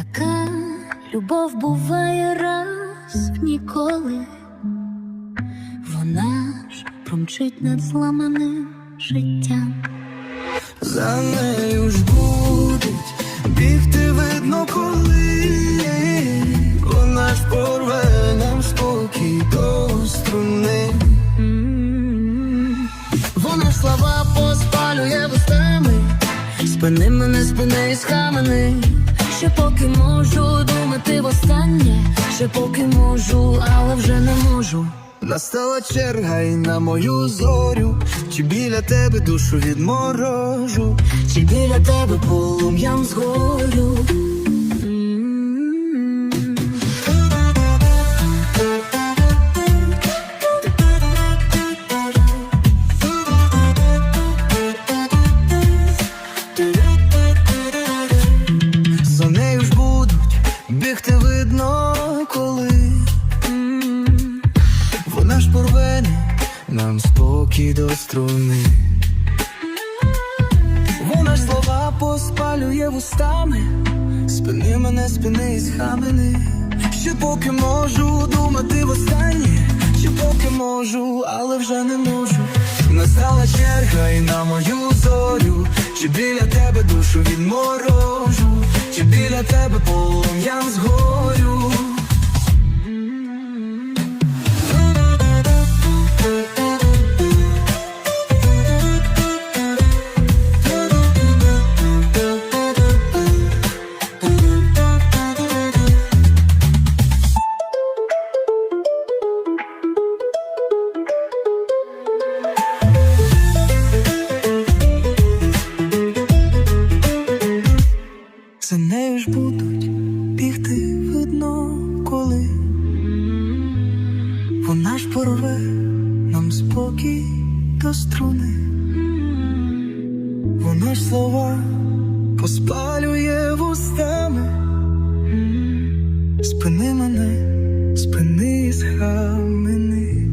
Така любов буває раз в ніколи. Вона ж промчить над зламаним життям. За нею ж будуть бігти видно коли вона ж порве нам спокій до струни. Вона слова поспалює вустами, спини мене, спини схамени. Ще поки можу думати востаннє, ще поки можу, але вже не можу. Настала черга й на мою зорю, чи біля тебе душу відморожу. Чи біля тебе полум'ям згорю. Спокій до струни. Вона ж слова поспалює вустами, спини мене, спини і схамени. Ще поки можу думати востаннє, ще поки можу, але вже не можу. Настала черга і на мою зорю, чи біля тебе душу відморожу, чи біля тебе полум'ям згорю. Бігти видно коли вона ж порве нам спокій до струни, вона ж слова поспалює вустами. Спини мене, спини схамени.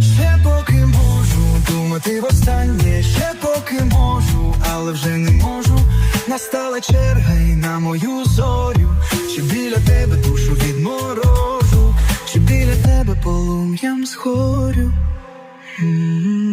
Ще поки можу думати востаннє, ще поки можу, але вже не. Настала черга і на мою зорю, чи біля тебе душу відморожу, чи біля тебе полум'ям згорю. М.